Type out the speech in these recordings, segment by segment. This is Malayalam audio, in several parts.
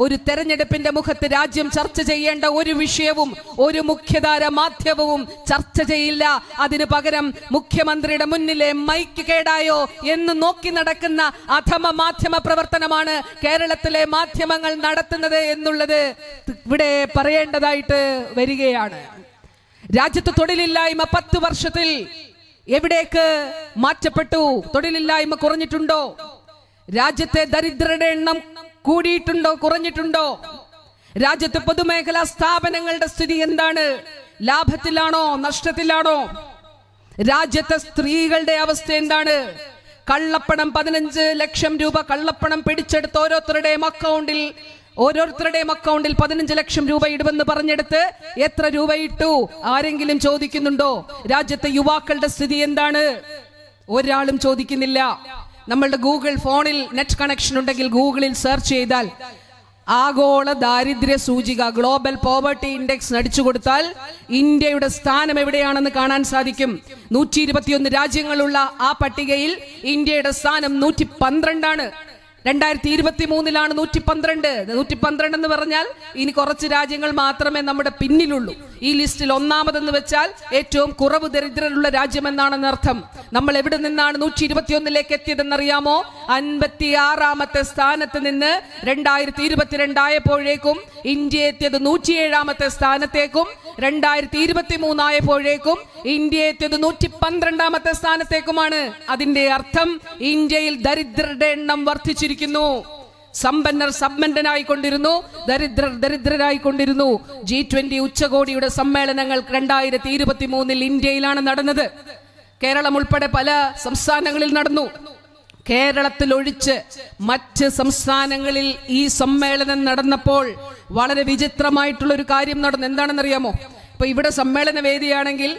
ഒരു തെരഞ്ഞെടുപ്പിന്റെ മുഖത്ത് രാജ്യം ചർച്ച ചെയ്യേണ്ട ഒരു വിഷയവും ഒരു മുഖ്യധാര മാധ്യമവും ചർച്ച ചെയ്യില്ല. അതിനു പകരം മുഖ്യമന്ത്രിയുടെ മുന്നിലെ മൈക്ക് കേടായോ എന്ന് നോക്കി നടക്കുന്ന അധമ മാധ്യമ പ്രവർത്തനമാണ് കേരളത്തിലെ മാധ്യമങ്ങൾ നടത്തുന്നത് എന്നുള്ളത് ഇവിടെ പറയേണ്ടതായിട്ട് വരികയാണ്. രാജ്യത്ത് തൊഴിലില്ലായ്മ പത്ത് വർഷത്തിൽ എവിടേക്ക് മാറ്റപ്പെട്ടു? തൊഴിലില്ലായ്മ കുറഞ്ഞിട്ടുണ്ടോ? രാജ്യത്തെ ദരിദ്രരുടെ എണ്ണം കൂടിയിട്ടുണ്ടോ കുറഞ്ഞിട്ടുണ്ടോ? രാജ്യത്തെ പൊതുമേഖലാ സ്ഥാപനങ്ങളുടെ സ്ഥിതി എന്താണ്? ലാഭത്തിലാണോ നഷ്ടത്തിലാണോ? രാജ്യത്തെ സ്ത്രീകളുടെ അവസ്ഥ എന്താണ്? കള്ളപ്പണം പതിനഞ്ച് ലക്ഷം രൂപ കള്ളപ്പണം പിടിച്ചെടുത്ത് ഓരോരുത്തരുടെയും അക്കൗണ്ടിൽ ഓരോരുത്തരുടെയും അക്കൗണ്ടിൽ പതിനഞ്ച് ലക്ഷം രൂപ ഇടുമെന്ന് പറഞ്ഞെടുത്ത് എത്ര രൂപ ഇട്ടു? ആരെങ്കിലും ചോദിക്കുന്നുണ്ടോ? രാജ്യത്തെ യുവാക്കളുടെ സ്ഥിതി എന്താണ്? ഒരാളും ചോദിക്കുന്നില്ല. നമ്മളുടെ ഗൂഗിൾ ഫോണിൽ നെറ്റ് കണക്ഷൻ ഉണ്ടെങ്കിൽ ഗൂഗിളിൽ സെർച്ച് ചെയ്താൽ ആഗോള ദാരിദ്ര്യ സൂചിക ഗ്ലോബൽ പോവർട്ടി ഇൻഡെക്സ് അടിച്ചു കൊടുത്താൽ ഇന്ത്യയുടെ സ്ഥാനം എവിടെയാണെന്ന് കാണാൻ സാധിക്കും. നൂറ്റി ഇരുപത്തിയൊന്ന് രാജ്യങ്ങളുള്ള ആ പട്ടികയിൽ ഇന്ത്യയുടെ സ്ഥാനം നൂറ്റി പന്ത്രണ്ടാണ് രണ്ടായിരത്തി ഇരുപത്തി മൂന്നിലാണ് നൂറ്റി പന്ത്രണ്ട് നൂറ്റി പന്ത്രണ്ട് എന്ന് പറഞ്ഞാൽ ഇനി കുറച്ച് രാജ്യങ്ങൾ മാത്രമേ നമ്മുടെ പിന്നിലുള്ളൂ. ഈ ലിസ്റ്റിൽ ഒന്നാമതെന്ന് വെച്ചാൽ ഏറ്റവും കുറവ് ദരിദ്രരുള്ള രാജ്യമെന്നാണെന്ന് അർത്ഥം. നമ്മൾ എവിടെ നിന്നാണ് നൂറ്റി ഇരുപത്തിയൊന്നിലേക്ക് എത്തിയതെന്നറിയാമോ? അൻപത്തി ആറാമത്തെ സ്ഥാനത്ത് നിന്ന് രണ്ടായിരത്തി ഇരുപത്തിരണ്ടായപ്പോഴേക്കും ഇന്ത്യ എത്തിയത് നൂറ്റിയേഴാമത്തെ സ്ഥാനത്തേക്കും രണ്ടായിരത്തി ഇരുപത്തി മൂന്നായപ്പോഴേക്കും ഇന്ത്യ എത്തിയത് നൂറ്റി പന്ത്രണ്ടാമത്തെ സ്ഥാനത്തേക്കുമാണ്. അതിന്റെ അർത്ഥം ഇന്ത്യയിൽ ദരിദ്രരുടെ എണ്ണം വർദ്ധിച്ചിരിക്കുന്നു സമ്പന്നർ സമ്പന്നനായിക്കൊണ്ടിരുന്നു ദരിദ്രർ ദരിദ്രരായിക്കൊണ്ടിരുന്നു ജി ട്വന്റി ഉച്ചകോടിയുടെ സമ്മേളനങ്ങൾ രണ്ടായിരത്തി ഇരുപത്തി മൂന്നിൽ ഇന്ത്യയിലാണ് നടന്നത്. കേരളം ഉൾപ്പെടെ പല സംസ്ഥാനങ്ങളിൽ നടന്നു. കേരളത്തിൽ ഒഴിച്ച് മറ്റ് സംസ്ഥാനങ്ങളിൽ ഈ സമ്മേളനം നടന്നപ്പോൾ വളരെ വിചിത്രമായിട്ടുള്ള ഒരു കാര്യം നടന്നു. എന്താണെന്നറിയാമോ? ഇപ്പൊ ഇവിടെ സമ്മേളന വേദിയാണെങ്കിൽ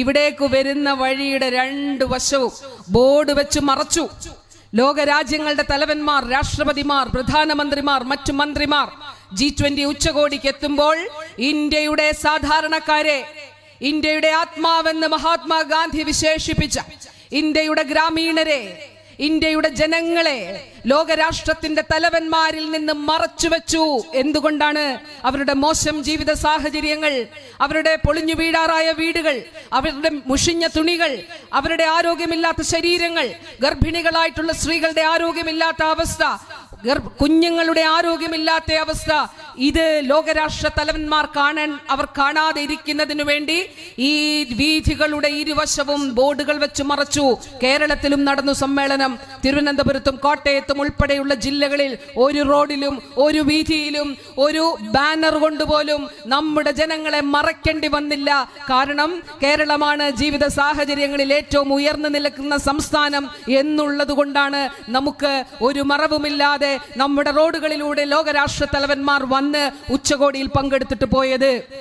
ഇവിടേക്ക് വരുന്ന വഴിയുടെ രണ്ട് വശവും ബോർഡ് വെച്ച് മറച്ചു. ലോകരാജ്യങ്ങളുടെ തലവന്മാർ രാഷ്ട്രപതിമാർ പ്രധാനമന്ത്രിമാർ മറ്റു മന്ത്രിമാർ ജി ട്വന്റി ഉച്ചകോടിക്ക് എത്തുമ്പോൾ ഇന്ത്യയുടെ സാധാരണക്കാരെ ഇന്ത്യയുടെ ആത്മാവെന്ന് മഹാത്മാഗാന്ധി വിശേഷിപ്പിച്ച ഇന്ത്യയുടെ ഗ്രാമീണരെ ഇന്ത്യയുടെ ജനങ്ങളെ ലോകരാഷ്ട്രത്തിന്റെ തലവന്മാരിൽ നിന്ന് മറച്ചുവെച്ചു എന്തുകൊണ്ടാണ്? അവരുടെ മോശം ജീവിത സാഹചര്യങ്ങൾ അവരുടെ പൊളിഞ്ഞു വീടാറായ വീടുകൾ അവരുടെ മുഷിഞ്ഞ തുണികൾ അവരുടെ ആരോഗ്യമില്ലാത്ത ശരീരങ്ങൾ ഗർഭിണികളായിട്ടുള്ള സ്ത്രീകളുടെ ആരോഗ്യമില്ലാത്ത അവസ്ഥ കുഞ്ഞുങ്ങളുടെ ആരോഗ്യമില്ലാത്ത അവസ്ഥ ഇത് ലോകരാഷ്ട്ര തലവന്മാർ കാണാൻ അവർ കാണാതെ ഇരിക്കുന്നതിനു വേണ്ടി ഈ വീഥികളുടെ ഇരുവശവും ബോർഡുകൾ വെച്ച് മറച്ചു. കേരളത്തിലും നടന്നു സമ്മേളനം. തിരുവനന്തപുരത്തും കോട്ടയത്തും ഉൾപ്പെടെയുള്ള ജില്ലകളിൽ ഒരു റോഡിലും ഒരു വീഥിയിലും ഒരു ബാനർ കൊണ്ടുപോലും നമ്മുടെ ജനങ്ങളെ മറയ്ക്കേണ്ടി വന്നില്ല. കാരണം കേരളമാണ് ജീവിത സാഹചര്യങ്ങളിൽ ഏറ്റവും ഉയർന്നു നിൽക്കുന്ന സംസ്ഥാനം എന്നുള്ളത് കൊണ്ടാണ് നമുക്ക് ഒരു മറവുമില്ലാതെ നമ്മുടെ റോഡുകളിലൂടെ ലോകരാഷ്ട്ര തലവന്മാർ വന്ന് ഉച്ചകോടിയിൽ പങ്കെടുത്തിട്ട് പോയത്?